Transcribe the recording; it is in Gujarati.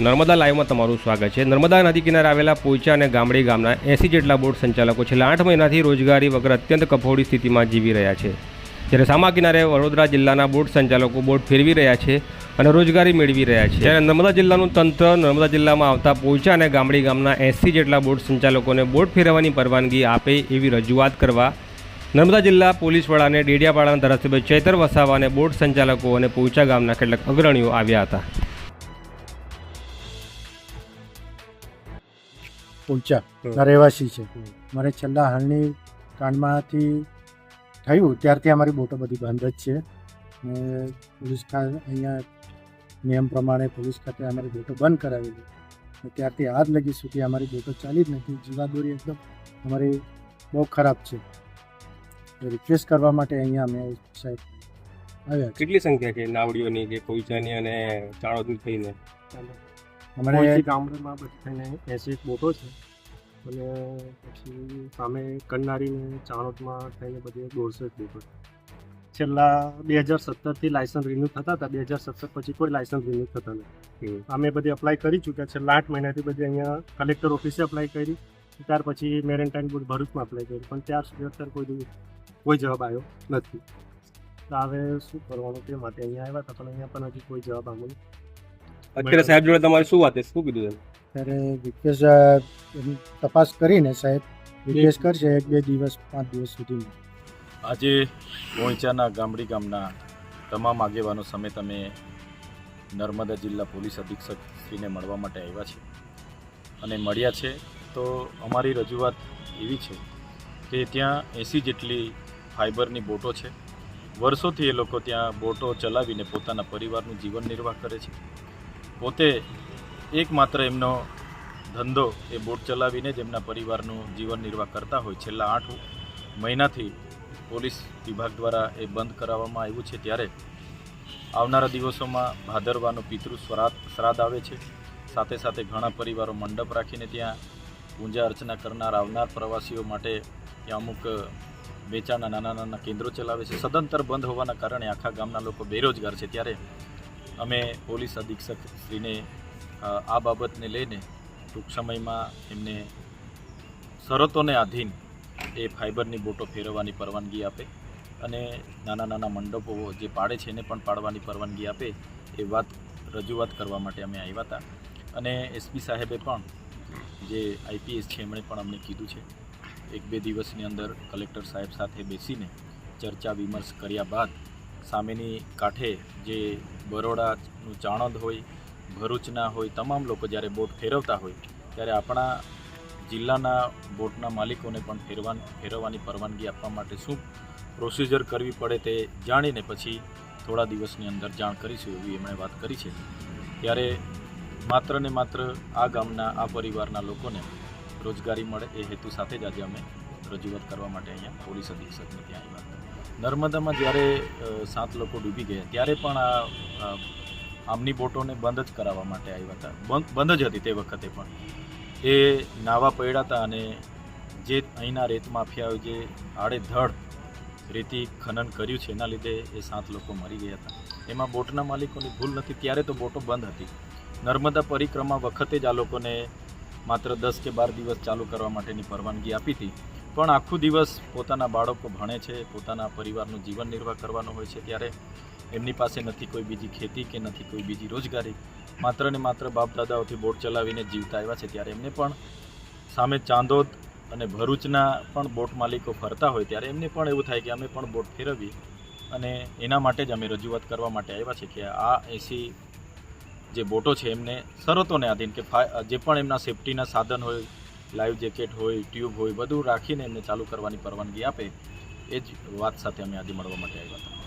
નર્મદા લાઈવમાં તમારું સ્વાગત છે. નર્મદા નદી કિનારે આવેલા પોઈચા અને ગામડી ગામના એંસી જેટલા બોટ સંચાલકો છેલ્લા આઠ મહિનાથી રોજગારી વગર અત્યંત કફોડી સ્થિતિમાં જીવી રહ્યા છે. જ્યારે સામા કિનારે વડોદરા જિલ્લાના બોટ સંચાલકો બોટ ફેરવી રહ્યા છે અને રોજગારી મેળવી રહ્યા છે. જ્યારે નર્મદા જિલ્લાનું તંત્ર નર્મદા જિલ્લામાં આવતા પોઈચા અને ગામડી ગામના એંસી જેટલા બોટ સંચાલકોને બોટ ફેરવવાની પરવાનગી આપે એવી રજૂઆત કરવા નર્મદા જિલ્લા પોલીસ વડાને ડેડિયાપાડાના ધારાસભ્ય ચૈતર વસાવા અને બોટ સંચાલકો અને પોઈચા ગામના કેટલાક અગ્રણીઓ આવ્યા હતા. પહોંચ્યા. રહેવાસી છે. મારે છેલ્લા હાલની કાંડમાંથી થયું ત્યારથી અમારી બોટો બધી બંધ જ છે. ને પોલીસ અહીંયા નિયમ પ્રમાણે પોલીસ ખાતે અમારી બોટો બંધ કરાવેલી. ત્યારથી આજ લગી સુધી અમારી બોટો ચાલી જ નથી. જીવાદોરી એકદમ અમારી બહુ ખરાબ છે. રિક્વેસ્ટ કરવા માટે અહીંયા અમે સાહેબ આવ્યા કેટલી સંખ્યા છે? નાવડીઓની કે કોઈચાની અને ચાણોદની થઈને? અમારે ગામડામાં બધી થઈને એસી એક બોટો છે. અને પછી સામે કન્નારી ને ચાણોદમાં થઈને બધી દોઢસો એક બોટો છેલ્લા બે હજાર સત્તરથી લાયસન્સ રિન્યૂ થતા હતા. બે હજાર સત્તર પછી કોઈ લાયસન્સ રિન્યૂ થતા નથી. અમે બધી અપ્લાય કરી ચૂક્યા. છેલ્લા આઠ મહિનાથી બધી અહીંયા કલેક્ટર ઓફિસે અપ્લાય કરી. ત્યાર પછી મેરેન્ટાઇન બોર્ડ ભરૂચમાં અપ્લાય કર્યું. પણ ત્યાર સુધી અત્યારે કોઈ કોઈ જવાબ આવ્યો નથી. હવે શું કરવાનું તે માટે અહીંયા આવ્યા હતા. પણ અહીંયા પણ હજી કોઈ જવાબ આમાં અત્યારે સાહેબ જોડે તમારે શું વાત છે? શું કીધું ત્યારે રિક્વેસ્ટ એની તપાસ કરીને સાહેબ રિક્વેસ્ટ કરશે એક બે દિવસ પાંચ દિવસ સુધીમાં. આજે ગોંચાના ગામડી ગામના તમામ આગેવાનો સામે તમે નર્મદા જિલ્લા પોલીસ અધિક્ષક શ્રીને મળવા માટે આવ્યા છે અને મળ્યા છે તો અમારી રજૂઆત એવી છે કે ત્યાં એંસી જેટલી ફાઇબરની બોટો છે. વર્ષોથી એ લોકો ત્યાં બોટો ચલાવીને પોતાના પરિવારનું જીવન નિર્વાહ કરે છે. પોતે એકમાત્ર એમનો ધંધો એ બોટ ચલાવીને જ એમના પરિવારનું જીવન નિર્વાહ કરતા હોય. છેલ્લા આઠ મહિનાથી પોલીસ વિભાગ દ્વારા એ બંધ કરાવવામાં આવ્યું છે. ત્યારે આવનારા દિવસોમાં ભાદરવાનો પિતૃ શ્રાદ્ધ શ્રાદ્ધ આવે છે. સાથે સાથે ઘણા પરિવારો મંડપ રાખીને ત્યાં પૂજા અર્ચના કરનાર, આવનાર પ્રવાસીઓ માટે ત્યાં અમુક વેચાણના નાના નાના કેન્દ્રો ચલાવે છે. સદંતર બંધ હોવાના કારણે આખા ગામના લોકો બેરોજગાર છે. ત્યારે અમે પોલીસ અધિક્ષક શ્રીને આ બાબતને લઈને ટૂંક સમયમાં એમને શરતોને આધીન એ ફાઇબરની બોટો ફેરવવાની પરવાનગી આપે અને નાના નાના મંડપો જે પાડે છે એને પણ પાડવાની પરવાનગી આપે એ વાત રજૂઆત કરવા માટે અમે આવ્યા હતા. અને એસપી સાહેબે પણ જે આઈપીએસ છે એમણે પણ અમને કીધું છે. એક બે દિવસની અંદર કલેક્ટર સાહેબ સાથે બેસીને ચર્ચા વિમર્શ કર્યા બાદ સામેની કાંઠે જે બરોડાનું ચાણંદ હોય, ભરૂચના હોય, તમામ લોકો જ્યારે બોટ ફેરવતા હોય, ત્યારે આપણા જિલ્લાના બોટના માલિકોને પણ ફેરવા ફેરવવાની પરવાનગી આપવા માટે શું પ્રોસિજર કરવી પડે તે જાણીને પછી થોડા દિવસની અંદર જાણ કરીશું એવી એમણે વાત કરી છે. ત્યારે માત્ર ને માત્ર આ ગામના, આ પરિવારના લોકોને રોજગારી મળે એ હેતુ સાથે જ આજે અમે રજૂઆત કરવા માટે અહીંયા પોલીસ અધિક્ષકને ત્યાં આવ્યા નર્મદામાં જ્યારે સાત લોકો ડૂબી ગયા, ત્યારે પણ આ આમની બોટોને બંધ જ કરાવવા માટે આવ્યા હતા. બંધ જ હતી તે વખતે પણ. એ નાવા પડ્યા હતા અને જે અહીંના રેત માફિયાઓ જે આડેધડ રેતી ખનન કર્યું છે, એના લીધે એ સાત લોકો મરી ગયા હતા. એમાં બોટના માલિકોની ભૂલ નથી, ત્યારે તો બોટો બંધ હતી. નર્મદા પરિક્રમા વખતે જ આ લોકોને માત્ર દસ કે બાર દિવસ ચાલુ કરવા માટેની પરવાનગી આપી હતી. પણ આખું દિવસ પોતાના બાળકો ભણે છે, પોતાના પરિવારનું જીવન નિર્વાહ કરવાનો હોય છે ત્યારે એમની પાસે નથી કોઈ બીજી ખેતી કે નથી કોઈ બીજી રોજગારી. માત્ર ને માત્ર બાપ દાદાઓથી બોટ ચલાવીને જીવતા આવ્યા છે ત્યારે એમને પણ સામે ચાંદોદ અને ભરૂચના પણ બોટ માલિકો ફરતા હોય ત્યારે એમને પણ એવું થાય કે અમે પણ બોટ ફેરવીએ. અને એના માટે જ અમે રજૂઆત કરવા માટે આવ્યા છે કે આ એસી જે બોટો છે એમને શરતોને આધીન કે જે પણ એમના સેફટીના સાધન હોય લાઈવ જેકેટ હોય, ટ્યુબ હોય, બધું રાખીને એમને ચાલુ કરવાની પરવાનગી આપે. એ જ વાત સાથે અમે આજે મળવા માટે આવ્યા હતા.